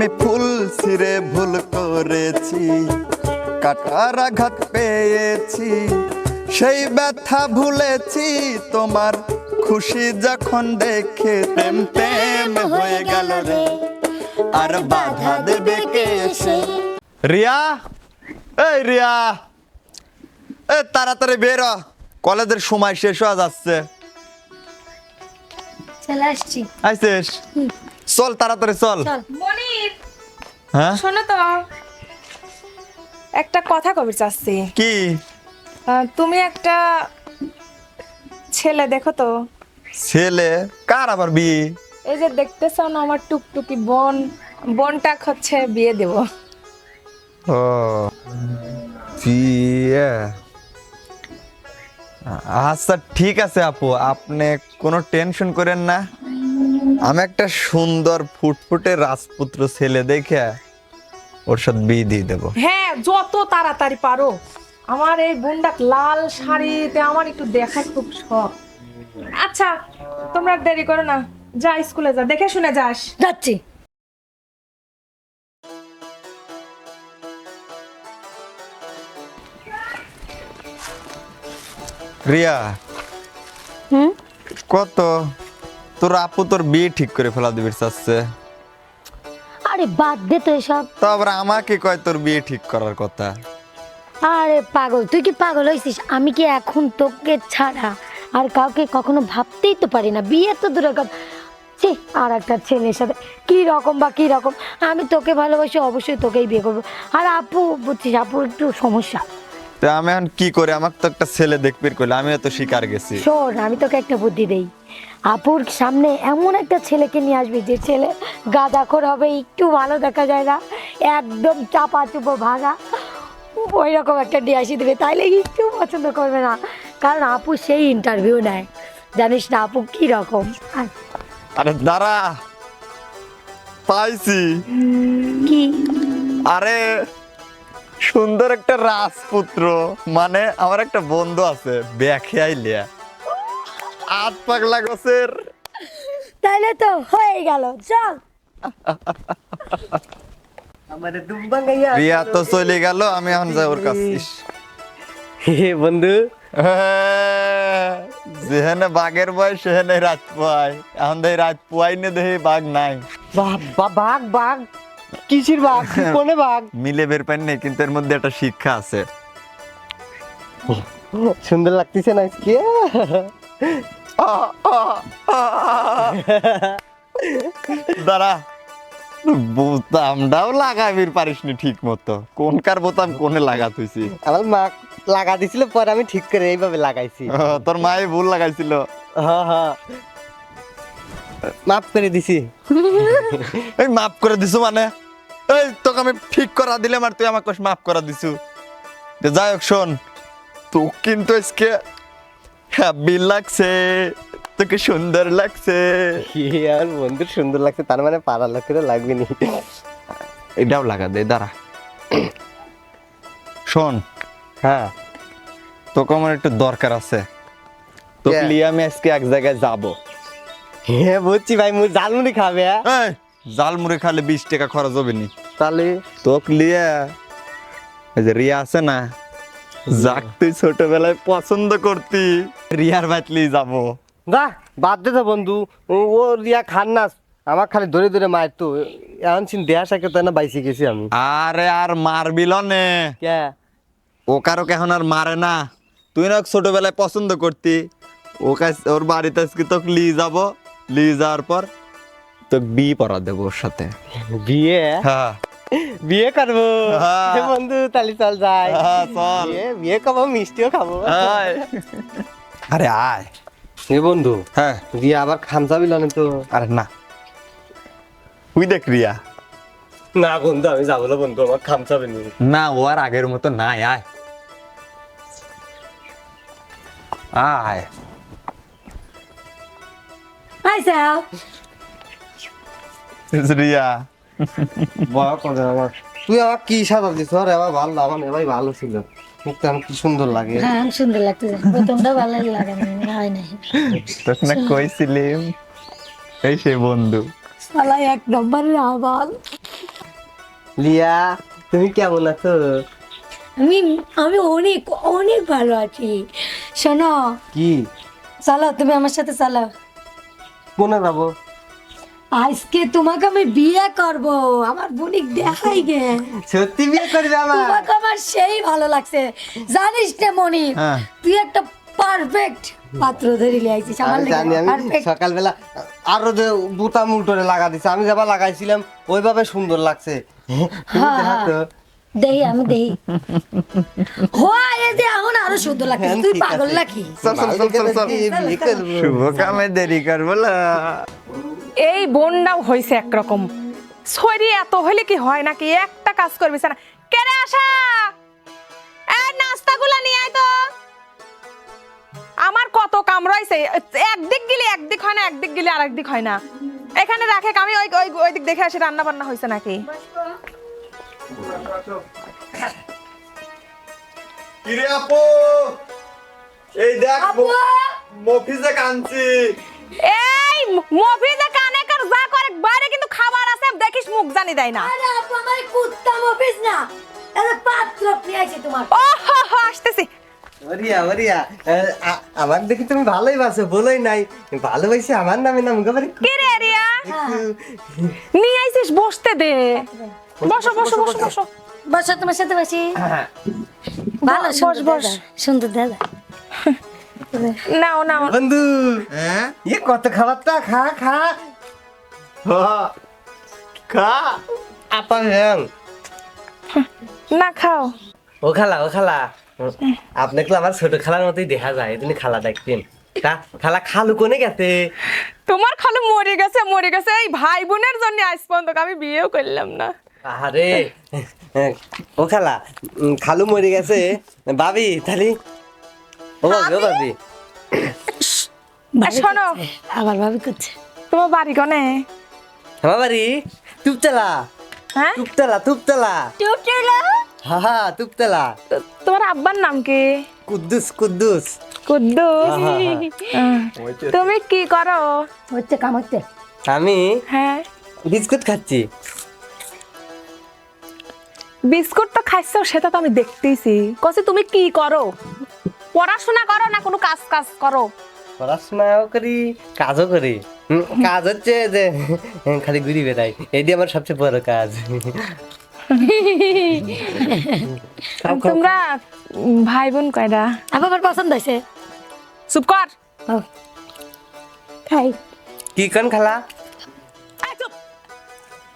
আমি ফুল ছিঁড়ে ভুল করেছি কাটার আঘাত পেয়েছি। সেই ব্যথা ভুলেছি তোমার খুশি যখন দেখে প্রেম প্রেম হয়ে গেল রে। আর বাধা দেবে কে এসে রিয়া? এই রিয়া! এ তাড়াতাড়ি বের। কলেজের সময় শেষ হয়ে যাচ্ছে। চলে আসছি। আইসিস? চল তাড়াতাড়ি চল। মনির হ্যাঁ? শোনো তো একটা কথা কবি চাচ্ছি। কি? তুমি একটা ছেলে দেখো তো। ছেলে? কার আবার বিয়ে? এই যে দেখতেছো না আমার টুকটুকি বোন বোনটা হচ্ছে বিয়ে দেব। ও বিয়ে? আচ্ছা ঠিক আছে আপু আপনি কোনো টেনশন করেন না। আমি একটা সুন্দর ফুটফুটে রাজপুত্র ছেলে দেখে ওর সাথে বিয়ে দিয়ে দেবো। হ্যাঁ যত তাড়াতাড়ি পারো। আমার এই বোনটা লাল শাড়িতে আমার একটু দেখার খুব শখ। আচ্ছা তোমরা আর দেরি করো না। যা স্কুলে যা দেখে শুনে যাস। যাচ্ছি। রিয়া হুম? কত? তোর আপু তোর বিয়ে ঠিক করে ফেলা দিবি চাচ্ছে। আরে বাদ দে তো এসব। তো আবার আমাকে কয় তোর বিয়ে ঠিক করার কথা? আরে পাগল তুই কি পাগল হয়েছিস আমি কি এখন তোকে ছাড়া আর কাউকে কখনো ভাবতেই তো পারি না। বিয়ে তো দূরের কথা। ছি আর একটা ছেলের সাথে কি রকম বা কি রকম? আমি তোকে ভালোবাসি অবশ্যই তোকেই বিয়ে করব। আর আপু বুঝছিস আপুর একটু সমস্যা। তো আমি এখন কি করে? আমাকে তো একটা ছেলে দেখবি করলে আমিও তো শিকার গেছি। শোন আমি তোকে একটা বুদ্ধি দেই। আপুর সামনে এমন একটা ছেলেকে নিয়ে আসবি যে ছেলে গাঁদাখোর হবে একটু ভালো দেখা যায় না একদম চাপা চুপো ভাঙা ওই রকম একটা নিয়ে আসি দেবে তাইলে একটু পছন্দ করবে না। কারণ আপু সেই ইন্টারভিউ নেয়। জানিস না আপু কি রকম? আরে দাঁড়া পাইছি। কি? আরে সুন্দর একটা রাজপুত্র। মানে আমার একটা বন্ধু আছে ব্যাখে আইলিয়া আট পাগলা গোছের। তাইলে তো হয়ে গেল চল। আমারে রিয়া তো চলে গেল আমি এখন যাই ওর কাছে। হে বন্ধু। হ্যাঁ, যেখানে বাঘের বয় সেখানে রাত পোয়াই এখন দেখ রাত পোয়াই নে দেখি বাঘ নাই। বাহ বা- বাঘ বাঘ। কিসির বাঘ কোনে বাঘ মিলে বের পাই নেই কিন্তু এর মধ্যে একটা শিক্ষা আছে। সুন্দর লাগতেছে না আজকে? দাঁড়া বোতামটাও লাগাবি পারিস নি ঠিক মতো কোনকার বোতাম কোনে লাগা তুইছি আমার মা লাগা দিছিল পরে আমি ঠিক করে এইভাবে লাগাইছি। তোর মায়ে ভুল লাগাইছিল। হ্যাঁ হ্যাঁ। মাফ করে দিছি। এই মাফ করে দিছু মানে? এই তোকে আমি ঠিক করা দিলাম আর তুই আমাকে মাফ করা দিছু। যাই হোক শোন তো কিন্তু আজকে হ্যাপি লাগছে তোকে সুন্দর লাগছে। আর বন্ধুর সুন্দর লাগছে তার মানে পাড়ার লোকেরও লাগবে নি। এটাও লাগা দে দাঁড়া। শোন হ্যাঁ। তোকে আমার একটু দরকার আছে। তোকে লিয়ে আমি আজকে এক জায়গায় যাব। হ্যাঁ বুঝছি ভাই মুই জালমুড়ি খাবে হ্যাঁ? জাল মুড়ে খালে বিশ টাকা খরচ হবে নি। তাহলে? তোক লিয়ে এই যে রিয়া আছে না যাক তুই ছোটবেলায় পছন্দ করতি রিয়ার বাতলি যাব। যা বাদ দে তো বন্ধু ও ও রিয়া খান না আমার খালি ধরে ধরে মায়ের তো এখন চিন দেয়া সাকে তো না বাইসে গেছি আমি। আরে আর মারবিল নে। কে? ও কারও এখন আর মারে না। তুই না ছোটবেলায় পছন্দ করতি ও কাছ- ওর বাড়িতে আজকে তোকে লিয়ে যাব। যাওয়ার পর তোকে বি পড়া দেবো ওর সাথে। বিয়ে? হ্যাঁ। বিয়ে করব। হ্যাঁ। বন্ধু তাহলে চল যাই। হ্যাঁ, চল। বিয়ে বিয়ে খাব মিষ্টিও খাব। আরে আয়। এ বন্ধু হ্যাঁ। বিয়ে আবার খামচা বিলানে তো? আরে না। তুই দেখ রিয়া। না বন্ধু আমি যাব না বন্ধু আমার খামচাবে নি না ও আর আগের মতো নাই আয়। আয়। আচ্ছা রিয়া বয়া করে আমার। তুই আমার কি সাদা দিস? আরে আমার ভালো আমার এবার ভালো ছিল। মুখটা আমার কি সুন্দর লাগে। হ্যাঁ সুন্দর লাগতেছে। প্রথমটা ভালো লাগে না হয় নাই। তোকে না কইছিলিম এই সে বন্ধু। শালা এক নম্বরের আবাল লিয়া তুমি কেমন আছো? আমি আমি অনেক অনেক ভালো আছি। শোনো। কি? চলো তুমি আমার সাথে চলো কোনে যাব? আজকে তোমাকে আমি বিয়ে করব। আমার বোনিক দেখাই গে। সত্যি বিয়ে করবে আমার তোমাকে আমার সেই ভালো লাগছে। জানিস না মনি হ্যাঁ। তুই একটা পারফেক্ট পাত্র ধরে লিয়ে আইছিস আমার জানি আমি সকালবেলা আরও যে বুতাম উল্টোরে লাগা দিছে আমি যাবা লাগাইছিলাম ওইভাবে সুন্দর লাগছে। হ্যাঁ, তো। দেহি আমি দেহি। হয় এই যে এখন আরও হ্যাঁ, তুই পাগল। শুভ কামে দেরি করব এই বোনটাও হয়েছে একরকম। শরীর এত হলে কি হয় নাকি? একটা কাজ করবি না কেরে আসা এই নাস্তাগুলো নিয়ে আয় তো। আমার কত কাম রয়েছে একদিক গেলে একদিক হয় না একদিক গেলে আরেক দিক হয় না। এখানে রাখে আমি ওই ওই ওই দিক দেখে আসি রান্না বান্না হয়েছে নাকি? কিরে আপু? এই দেখ মফিজে কাঁদছি। এই মফিজে কানে কার যা করে বাইরে কিন্তু খাবার আছে দেখিস মুখ জানি দেয় না। আরে আপু আমার কুত্তা মফিস না। এটা পাত্র তোমার। ও হো হো আসতেছি। ওরিয়া ওরিয়া। আমার দেখি তুমি ভালোই বাসো বলোই নাই। ভালোবাসি আমার নামে নাম গাবারে কে রে রিয়া? নিয়ে আইছিস বসতে দে। বসো বসো বসো বসো বসো তোমার সাথে বসি ভালো বস, বস। সুন্দর দাদা। নাও নাও। বন্ধু। হ্যাঁ? ইয়ে কত খাবারটা? খা খা। খা। আপা হ্যাং না খাও। ও খালা ও খালা। আপনাকে আমার ছোট খালার মতোই দেখা যায় তুমি খালা দেখতেন তা খালা খালু কোনে গেছে? তোমার খালু মরে গেছে মরে গেছে। এই ভাই বোনের জন্য আজ পর্যন্ত আমি বিয়েও করলাম না। আরে ও খালা খালু মরে গেছে। ভাবি তাহলে ও ভাবি ও ভাবি। শোনো। আবার ভাবি করছে। তোমার বাড়ি কনে? আমার বাড়ি তুপতলা। হ্যাঁ? তুপতলা তুপতলা। হা হা তুপতলা। তোমার আব্বার নাম কি? কুদ্দুস কুদ্দুস। কুদ্দুস। হ্যাঁ, তুমি কি করো? হচ্ছে কাম হচ্ছে আমি হ্যাঁ। বিস্কুট খাচ্ছি। বিস্কুট তো খাইছো সেটা তো আমি দেখতেইছি। কসে তুমি কি করো? পড়াশোনা করো না কোনো কাজ কাজ করো? পড়াশোনাও করি কাজও করি। কাজ হচ্ছে যে খালি ঘুরি বেড়াই। এটি আমার সবচেয়ে বড় কাজ। তোমরা ভাই বোন কয়টা আপু আমার পছন্দ হয়েছে চুপ কর। খাই কি কন খালা? চুপ।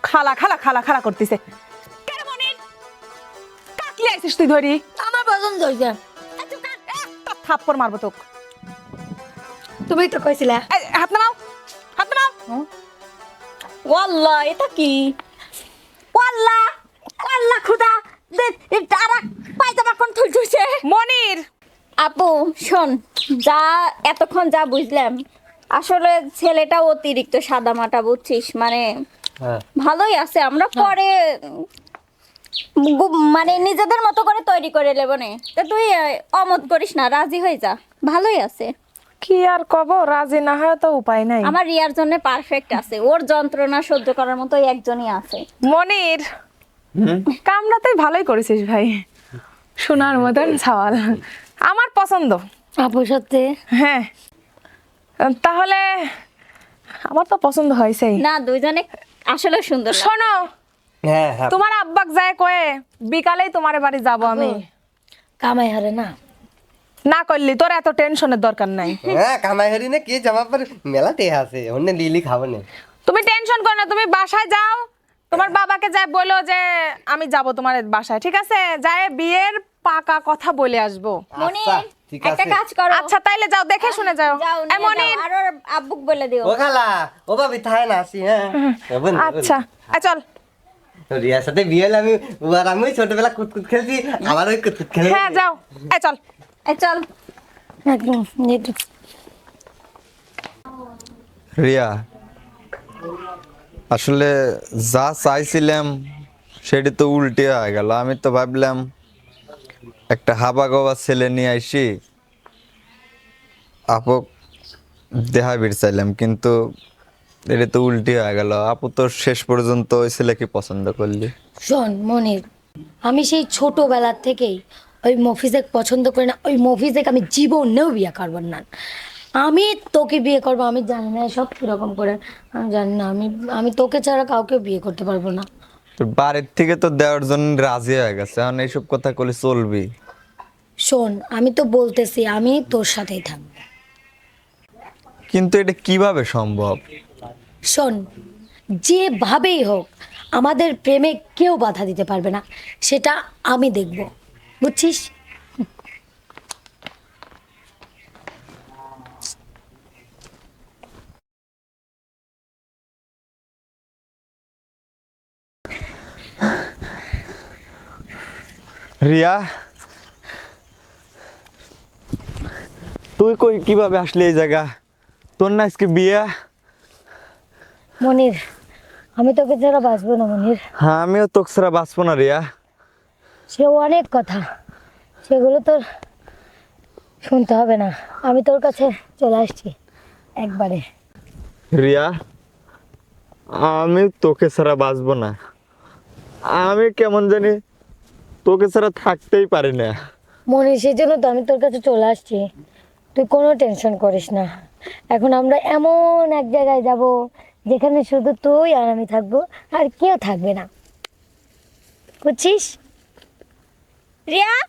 খালা খালা খালা খালা করতেছে। কাকলি আইছিস তুই ধরি? আমার পছন্দ হয়েছে থাপ্পড় মারবো তোক। তুমি তো কইছিলে। হাত নামাও হাত নামাও। ওয়াল্লাহ এটা কি? ওয়াল্লাহ ওয়াল্লাহ খুদা তারা পায়জামা কোন থুই থুইছে? মনির। আপু শোন যা এতক্ষণ যা বুঝলাম আসলে ছেলেটা অতিরিক্ত সাদা মাটা বুঝছিস? মানে হ্যাঁ। ভালোই আছে আমরা পরে উম, গু- মানে নিজেদের মতো করে তৈরি করে নেব নে। তা তুই অমত করিস না রাজি হয়ে যা। ভালোই আছে। কি আর কব রাজি না হয় তো উপায় নাই। আমার রিয়ার জন্য পারফেক্ট আছে। ওর যন্ত্রণা সহ্য করার মতো একজনই আছে। মনির কামটা তুই ভালোই করেছিস ভাই। সোনার মতন ছাওয়াল। আমার পছন্দ। আপু সত্যি? হ্যাঁ। তাহলে আমার তো পছন্দ হয়েছেই। না দুইজনে আসলে সুন্দর শোনো হ্যাঁ হ্যাঁ। তোমার আব্বাক যায় কয়ে বিকালেই তোমার বাড়ি যাব আমি। কামাই হারে না। না করলি তোর এত টেনশনের দরকার নাই। হ্যাঁ কামাই হরি না কি জামা পরে? মেলা টেহ আছে অন্য লিলি খাব না। তুমি টেনশন করো না তুমি বাসায় যাও। তোমার বাবাকে যাই বলো যে আমি যাব তোমার বাসায় ঠিক আছে? যায় বিয়ের পাকা কথা বলে আসব। আচ্ছা, একটা কাজ করো। আচ্ছা তাইলে যাও দেখে শুনে যাও। যাও, আর আব্বুক বলে দিও। ও খালা ও ভাবি না আসি হ্যাঁ। আচ্ছা। চল। রিয়ার সাথে বিয়ে হলে আমি আর আমি ছোটবেলা কুতকুত খেলছি আমার ওই কুতকুত খেলে হ্যাঁ যাও। এই চল। এই চল। একদম একদম। রিয়া আসলে যা চাইছিলাম সেটি তো উল্টে হয়ে গেল। আমি তো ভাবলাম একটা হাবা গবা ছেলে নিয়ে আইসি আপক দেহা চাইলাম কিন্তু এটা তো উল্টি হয়ে গেল। আপু তো শেষ পর্যন্ত ওই ছেলেকে পছন্দ করলি? শোন মনির আমি সেই ছোটবেলার থেকেই ওই মফিজেক পছন্দ করি না। ওই মফিজেক আমি জীবনেও বিয়ে করব না। আমি তোকে বিয়ে করব আমি জানি না সব কীরকম করে। আমি জানি না আমি আমি তোকে ছাড়া কাউকে বিয়ে করতে পারব না। তোর বাড়ির থেকে তো দেওয়ার জন্য রাজি হয়ে গেছে এখন এইসব কথা করলে চলবি। শোন আমি তো বলতেছি আমি তোর সাথেই থাকব। কিন্তু এটা কীভাবে সম্ভব? শোন, যেভাবেই হোক, আমাদের প্রেমে কেউ বাধা দিতে পারবে না, সেটা আমি দেখব, বুঝছিস? রিয়া, তুই কই, কীভাবে আসলি এই জায়গা? তোর না আজকে বিয়ে? মনির আমি তোকে ছাড়া বাঁচবো না মনির। হ্যাঁ আমিও তোকে ছাড়া বাঁচবো না রিয়া। সে অনেক কথা সেগুলো তোর শুনতে হবে না। আমি তোর কাছে চলে আসছি একবারে। রিয়া আমি তোকে ছাড়া বাঁচবো না। আমি কেমন জানি তোকে ছাড়া থাকতেই পারি না। মনে সেই জন্য তো আমি তোর কাছে চলে আসছি। তুই কোনো টেনশন করিস না। এখন আমরা এমন এক জায়গায় যাব যেখানে শুধু তুই আর আমি থাকব আর কেউ থাকবে না। বুঝছিস? রিয়া?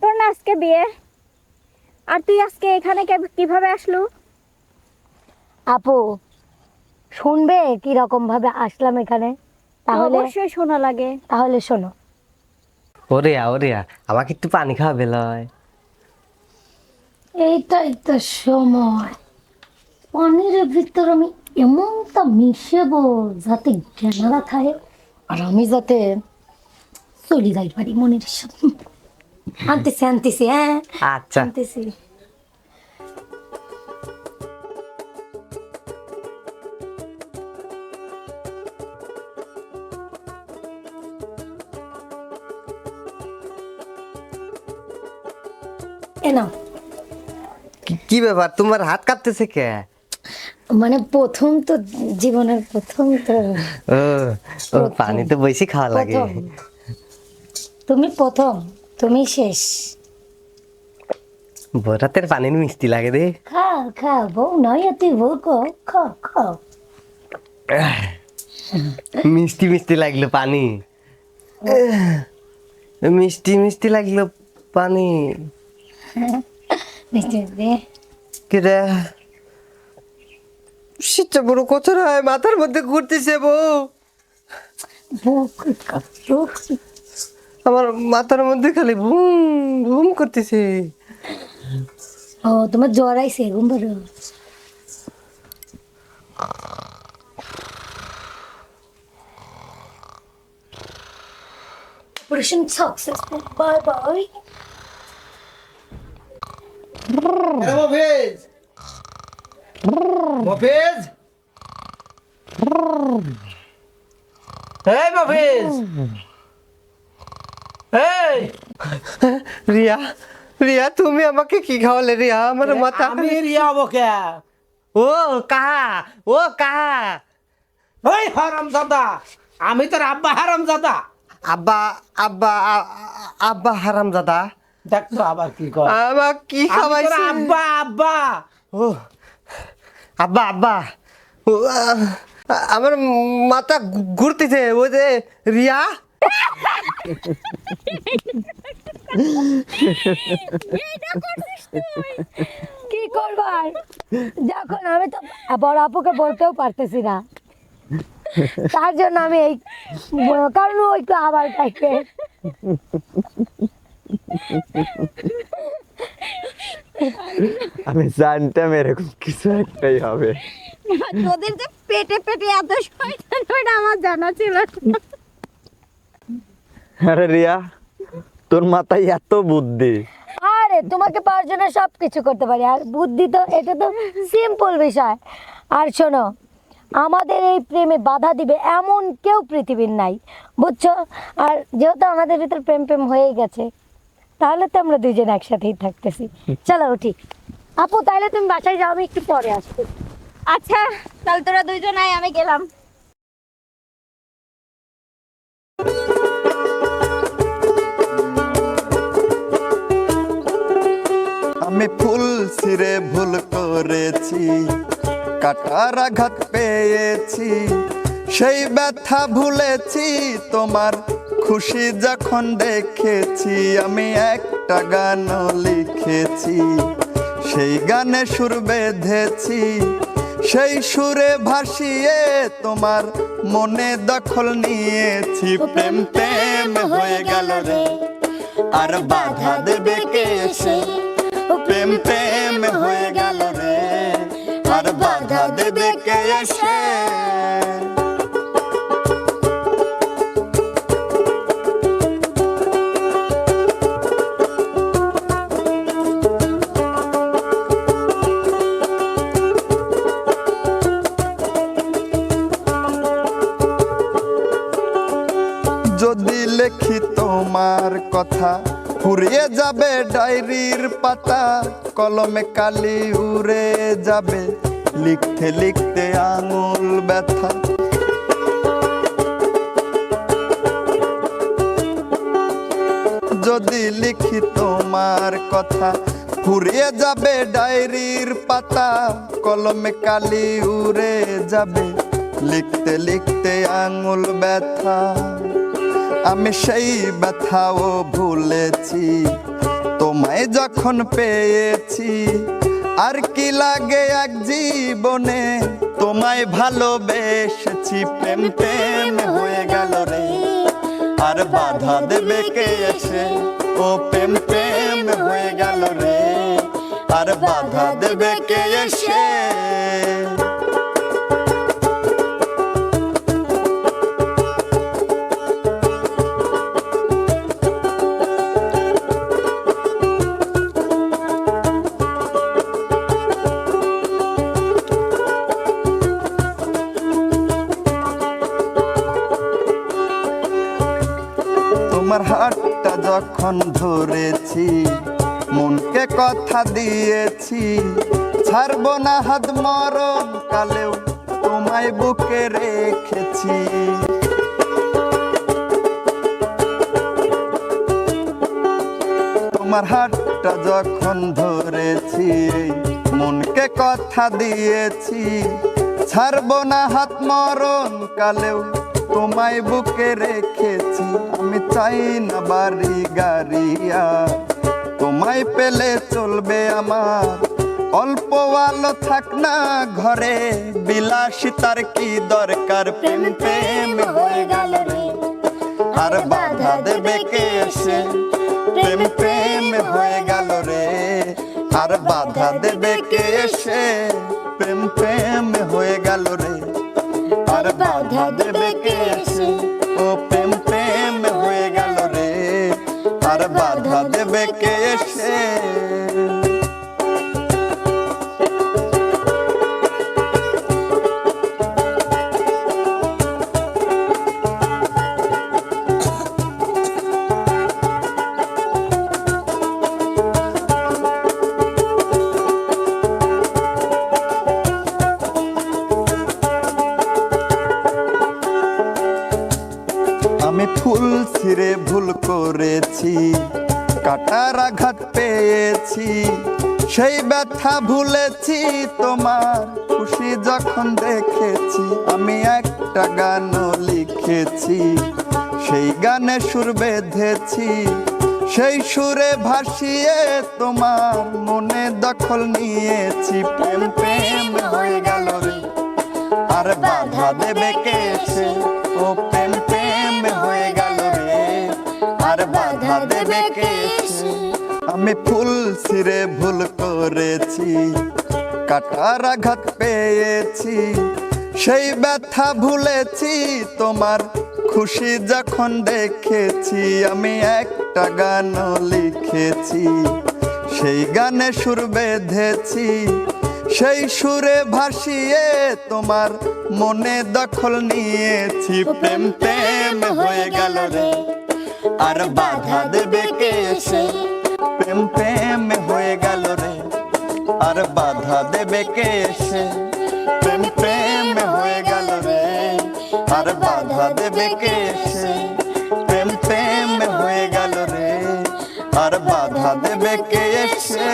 তোর না আজকে বিয়ে। আর তুই আজকে এখানে কে- কীভাবে আসলু? আপু শুনবে কি রকম ভাবে আসলাম এখানে? তাহলে অবশ্যই শোনা লাগে। তাহলে শোনো। ওরিয়া ওরিয়া আমাকে একটু পানি খাওয়াবে লয়। এইটাই তো সময়। পানির ভিতর আমি এমনটা মিশেবো যাতে জ্ঞানারা থাকে আর আমি যাতে চলে যাই পারি মনের সাথে আনতেছি আনতেছি হ্যাঁ? আচ্ছা। আনতেছি। কি- কি ব্যাপার? তোমার হাত কাঁপতেছে কে? মানে প্রথম তো জীবনের প্রথম তো পানি তো বেশি খাওয়া লাগে। তুমি প্রথম তুমি শেষ। বরাতের পানির মিষ্টি লাগে রে খাও খাও বউ নয় তুই বউ কো খাও খাও। মিষ্টি মিষ্টি লাগল পানি। মিষ্টি মিষ্টি লাগল পানি। মিষ্টি মিষ্টি কেরে? শীতটা বড় কত নয় মাথার মধ্যে ঘুরতেছে বউ। আমার মাথার মধ্যে খালি ভুম ভুম করতেছে। ও তোমার জ্বর আইছে ঘুম পারো operation successful bye bye Mofez? এই মফেজ! এই! রিয়া রিয়া তুমি আমাকে কি খাওয়ালে রিয়া? আমার মাথা আমি রিয়া বকে ও কাহা ও কাহা। ওই হারাম দাদা আমি তোর আব্বা হারাম দাদা আব্বা আব্বা আব্বা হারাম দাদা দেখ তো আবার কি কর আমার কি খাওয়াইছে? আব্বা আব্বা। ও। আব্বা আব্বা। আমার মাথা ঘুরতেছে, ওই যে রিয়া। কি করবার যখন আমি তো বড় আপুকে বলতেও পারতেছি না। তার জন্য আমি এই, কারণ ওই তো আবার তাকে আমি জানতাম এরকম কিছু একটাই হবে। তোদের যে পেটে পেটে এত শয়তান ওটা আমার জানা ছিল। আরে রিয়া তোর মাথায় এত বুদ্ধি। আরে তোমাকে পাওয়ার জন্য সব কিছু করতে পারি। আর বুদ্ধি তো এটা তো সিম্পল বিষয়। আর শোনো আমাদের এই প্রেমে বাধা দিবে এমন কেউ পৃথিবীর নাই বুঝছ? আর যেহেতু আমাদের ভিতর প্রেম প্রেম হয়েই গেছে তাহলে তো আমরা দুজন একসাথেই থাকতেছি। চলো উঠি। আপু, তাহলে তুমি বাসায় যাও, আমি একটু পরে আসব আচ্ছা তাহলে তোরা দুইজন আয়, আমি গেলাম। আমি ফুল ছিঁড়ে ভুল করেছি কাটার আঘাত পেয়েছি, সেই ব্যথা ভুলেছি তোমার খুশি যখন দেখেছি, আমি একটা গান লিখেছি। সেই গানে সুর বেঁধেছি, সেই সুরে ভাসিয়ে তোমার মনে দখল নিয়েছি। প্রেম প্রেম হয়ে গেল রে, আর বাধা দেবে কে এসে? প্রেম প্রেম হয়ে গেল রে, আর বাধা দেবে কে এসে? পাতা কলমে কালি উড়ে যাবে। লিখতে লিখতে আঙুল ব্যথা। যদি লিখি তোমার কথা, ফুরিয়ে যাবে ডায়েরির পাতা। কলমে কালি উড়ে যাবে। লিখতে লিখতে আঙুল ব্যথা। আমি সেই ব্যথাও ভুলেছি। তোমায় যখন পেয়েছি, আর কি লাগে এক জীবনে? তোমায় ভালোবেসেছি, প্রেম প্রেম হয়ে গেল রে। আর বাধা দেবে কে এসে? ও প্রেম প্রেম হয়ে গেল রে। আর বাধা দেবে কে এসে? যখন ধরেছি, মনকে কথা দিয়েছি, ছাড়বো না হাত মরণ কালেও তোমায় বুকে রেখেছি। তোমার হাতটা যখন ধরেছি, মনকে কথা দিয়েছি, ছাড়বো না হাত মরণ কালেও তোমায় বুকে রেখেছি। চাই না বাড়ি গাড়িয়া। তোমায় পেলে চলবে আমার। অল্প আলো থাক না ঘরে। বিলাসিতার কি দরকার? প্রেম প্রেম হয়ে গেল রে। আর বাধা দেবে কে এসে প্রেম প্রেম হয়ে গেল রে। আর বাধা দেবে কে আর বাধা দেবে কে এসে পেয়েছি সেই ব্যথা ভুলেছি, তোমার খুশি যখন দেখেছি, আমি একটা গান লিখেছি, সেই গানে সুর বেঁধেছি, সেই সুরে ভাসিয়ে তোমার মনে দখল নিয়েছি, প্রেম প্রেম হয়ে গেল রে। আর বাধা দেবে কেছে ও প্রেম প্রেম হয়ে গেল রে। আর বাধা দেবে কে এসে আমি ফুল ছিঁড়ে ভুল করেছি কাটার আঘাত পেয়েছি। সেই ব্যথা ভুলেছি তোমার খুশি যখন দেখেছি আমি একটা গান লিখেছি। সেই গানে সুর বেঁধেছি সেই সুরে ভাসিয়ে তোমার মনে দখল নিয়েছি। প্রেম প্রেম হয়ে গেল রে আর বাধা দেবে কে এসে প্রেম প্রেম হয়ে গেল রে। আর বাধা দেবে কে এসে প্রেম প্রেম হয়ে গেল রে। আর বাধা দেবে কে এসে প্রেম প্রেম হয়ে গেল রে। আর বাধা দেবে কে এসে